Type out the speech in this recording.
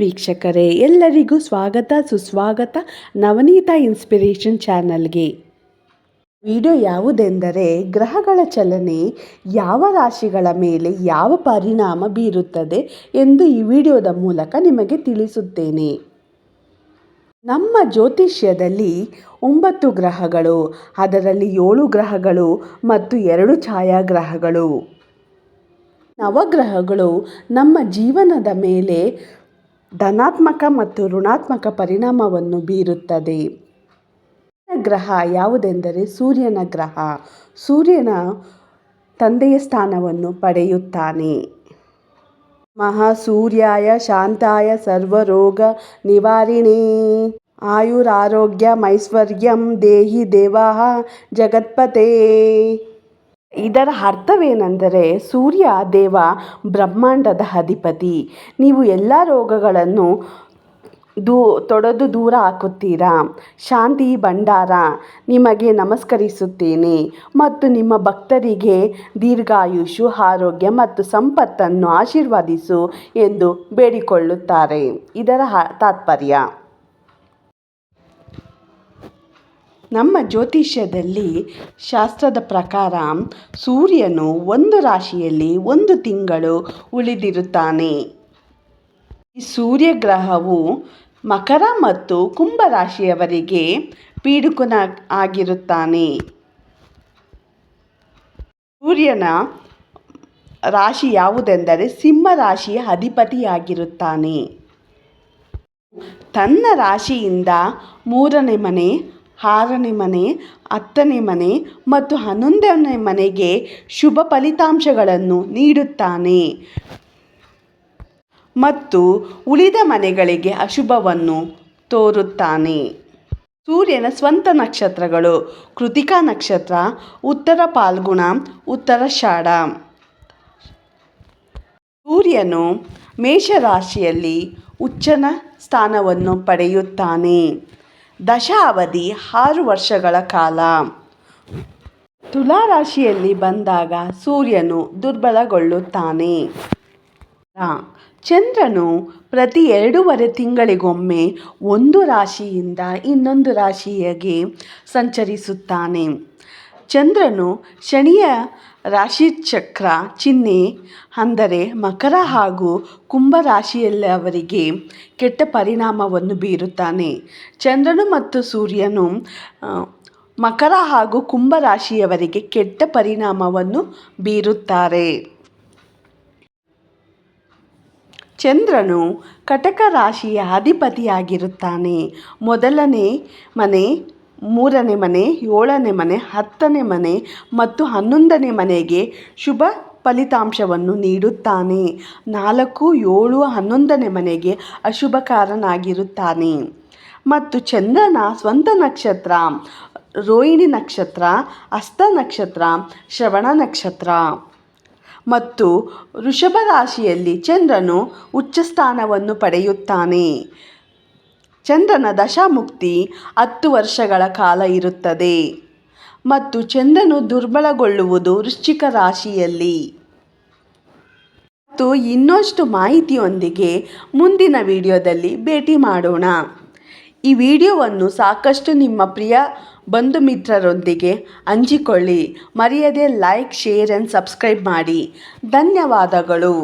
ವೀಕ್ಷಕರೇ, ಎಲ್ಲರಿಗೂ ಸ್ವಾಗತ, ಸುಸ್ವಾಗತ, ನವನೀತ ಇನ್ಸ್ಪಿರೇಷನ್ ಚಾನಲ್ಗೆ. ವಿಡಿಯೋ ಯಾವುದೆಂದರೆ, ಗ್ರಹಗಳ ಚಲನೆ ಯಾವ ರಾಶಿಗಳ ಮೇಲೆ ಯಾವ ಪರಿಣಾಮ ಬೀರುತ್ತದೆ ಎಂದು ಈ ವಿಡಿಯೋದ ಮೂಲಕ ನಿಮಗೆ ತಿಳಿಸುತ್ತೇನೆ. ನಮ್ಮ ಜ್ಯೋತಿಷ್ಯದಲ್ಲಿ ಒಂಬತ್ತು ಗ್ರಹಗಳು, ಅದರಲ್ಲಿ ಏಳು ಗ್ರಹಗಳು ಮತ್ತು ಎರಡು ಛಾಯಾಗ್ರಹಗಳು. ನವಗ್ರಹಗಳು ನಮ್ಮ ಜೀವನದ ಮೇಲೆ ಧನಾತ್ಮಕ ಮತ್ತು ಋಣಾತ್ಮಕ ಪರಿಣಾಮವನ್ನು ಬೀರುತ್ತದೆ. ಗ್ರಹ ಯಾವುದೆಂದರೆ ಸೂರ್ಯನ ಗ್ರಹ. ಸೂರ್ಯನ ತಂದೆಯ ಸ್ಥಾನವನ್ನು ಪಡೆಯುತ್ತಾನೆ. ಮಹಾಸೂರ್ಯಾಯ ಶಾಂತಾಯ ಸರ್ವರೋಗ ನಿವಾರಿಣೇ. ಆಯುರಾರೋಗ್ಯ ಮೈಶ್ವರ್ಯಂ ದೇಹಿ ದೇವಾ ಜಗತ್ಪತೆ. ಇದರ ಅರ್ಥವೇನೆಂದರೆ ಸೂರ್ಯ ದೇವ ಬ್ರಹ್ಮಾಂಡದ ಅಧಿಪತಿ. ನೀವು ಎಲ್ಲ ರೋಗಗಳನ್ನು ದೂ, ತೊಡೆದು ದೂರ ಹಾಕುತ್ತೀರಾ? ಶಾಂತಿ ಭಂಡಾರ, ನಿಮಗೆ ನಮಸ್ಕರಿಸುತ್ತೇನೆ. ಮತ್ತು ನಿಮ್ಮ ಭಕ್ತರಿಗೆ ದೀರ್ಘಾಯುಷು, ಆರೋಗ್ಯ ಮತ್ತು ಸಂಪತ್ತನ್ನು ಆಶೀರ್ವದಿಸು ಎಂದು ಬೇಡಿಕೊಳ್ಳುತ್ತಾರೆ. ಇದರ ತಾತ್ಪರ್ಯ ನಮ್ಮ ಜ್ಯೋತಿಷ್ಯದಲ್ಲಿ ಶಾಸ್ತ್ರದ ಪ್ರಕಾರ ಸೂರ್ಯನು ಒಂದು ರಾಶಿಯಲ್ಲಿ ಒಂದು ತಿಂಗಳು ಉಳಿದಿರುತ್ತಾನೆ. ಈ ಸೂರ್ಯಗ್ರಹವು ಮಕರ ಮತ್ತು ಕುಂಭ ರಾಶಿಯವರಿಗೆ ಪೀಡುಕನ ಆಗಿರುತ್ತಾನೆ. ಸೂರ್ಯನ ರಾಶಿ ಯಾವುದೆಂದರೆ ಸಿಂಹ ರಾಶಿಯ ಅಧಿಪತಿಯಾಗಿರುತ್ತಾನೆ. ತನ್ನ ರಾಶಿಯಿಂದ ಮೂರನೇ ಮನೆ ಆರನೇ ಮನೆ ಹತ್ತನೇ ಮನೆ ಮತ್ತು ಹನ್ನೊಂದನೇ ಮನೆಗೆ ಶುಭ ಫಲಿತಾಂಶಗಳನ್ನು ನೀಡುತ್ತಾನೆ. ಮತ್ತು ಉಳಿದ ಮನೆಗಳಿಗೆ ಅಶುಭವನ್ನು ತೋರುತ್ತಾನೆ. ಸೂರ್ಯನ ಸ್ವಂತ ನಕ್ಷತ್ರಗಳು ಕೃತಿಕಾ ನಕ್ಷತ್ರ, ಉತ್ತರ ಪಾಲ್ಗುಣ ಉತ್ತರ ಷಾಢ ಸೂರ್ಯನು ಮೇಷರಾಶಿಯಲ್ಲಿ ಉಚ್ಚನ ಸ್ಥಾನವನ್ನು ಪಡೆಯುತ್ತಾನೆ. ದಶ ಅವಧಿ ಆರು ವರ್ಷಗಳ ಕಾಲ. ತುಲಾರಾಶಿಯಲ್ಲಿ ಬಂದಾಗ ಸೂರ್ಯನು ದುರ್ಬಲಗೊಳ್ಳುತ್ತಾನೆ. ಚಂದ್ರನು ಪ್ರತಿ ಎರಡೂವರೆ ತಿಂಗಳಿಗೊಮ್ಮೆ ಒಂದು ರಾಶಿಯಿಂದ ಇನ್ನೊಂದು ರಾಶಿಗೆ ಸಂಚರಿಸುತ್ತಾನೆ. ಚಂದ್ರನು ಶನಿಯ ರಾಶಿಚಕ್ರ ಚಿಹ್ನೆ ಅಂದರೆ ಮಕರ ಹಾಗೂ ಕುಂಭ ರಾಶಿಯಲ್ಲವರಿಗೆ ಕೆಟ್ಟ ಪರಿಣಾಮವನ್ನು ಬೀರುತ್ತಾನೆ. ಚಂದ್ರನು ಮತ್ತು ಸೂರ್ಯನು ಮಕರ ಹಾಗೂ ಕುಂಭ ರಾಶಿಯವರಿಗೆ ಕೆಟ್ಟ ಪರಿಣಾಮವನ್ನು ಬೀರುತ್ತಾರೆ. ಚಂದ್ರನು ಕಟಕ ರಾಶಿಯ ಅಧಿಪತಿಯಾಗಿರುತ್ತಾನೆ. ಮೊದಲನೇ ಮನೆ ಮೂರನೇ ಮನೆ, ಏಳನೇ ಮನೆ, ಹತ್ತನೇ ಮನೆ ಮತ್ತು ಹನ್ನೊಂದನೇ ಮನೆಗೆ ಶುಭ ಫಲಿತಾಂಶವನ್ನು ನೀಡುತ್ತಾನೆ. ನಾಲ್ಕು, ಏಳು, ಹನ್ನೊಂದನೇ ಮನೆಗೆ ಅಶುಭಕಾರನಾಗಿರುತ್ತಾನೆ. ಮತ್ತು ಚಂದ್ರನ ಸ್ವಂತ ನಕ್ಷತ್ರ, ರೋಹಿಣಿ ನಕ್ಷತ್ರ ಹಸ್ತ ನಕ್ಷತ್ರ, ಶ್ರವಣ ನಕ್ಷತ್ರ. ಮತ್ತು ವೃಷಭ ರಾಶಿಯಲ್ಲಿ ಚಂದ್ರನು ಉಚ್ಚ ಸ್ಥಾನವನ್ನು ಪಡೆಯುತ್ತಾನೆ. ಚಂದ್ರನ ದಶಾಮುಕ್ತಿ ಹತ್ತು ವರ್ಷಗಳ ಕಾಲ ಇರುತ್ತದೆ. ಮತ್ತು ಚಂದ್ರನು ದುರ್ಬಲಗೊಳ್ಳುವುದು ವೃಶ್ಚಿಕ ರಾಶಿಯಲ್ಲಿ. ಮತ್ತು ಇನ್ನಷ್ಟು ಮಾಹಿತಿಯೊಂದಿಗೆ ಮುಂದಿನ ವಿಡಿಯೋದಲ್ಲಿ ಭೇಟಿ ಮಾಡೋಣ. ಈ ವಿಡಿಯೋವನ್ನು ಸಾಕಷ್ಟು ನಿಮ್ಮ ಪ್ರಿಯ ಬಂಧು ಮಿತ್ರರೊಂದಿಗೆ ಹಂಚಿಕೊಳ್ಳಿ. ಮರೆಯದೆ ಲೈಕ್, ಶೇರ್ ಆ್ಯಂಡ್ ಸಬ್ಸ್ಕ್ರೈಬ್ ಮಾಡಿ. ಧನ್ಯವಾದಗಳು.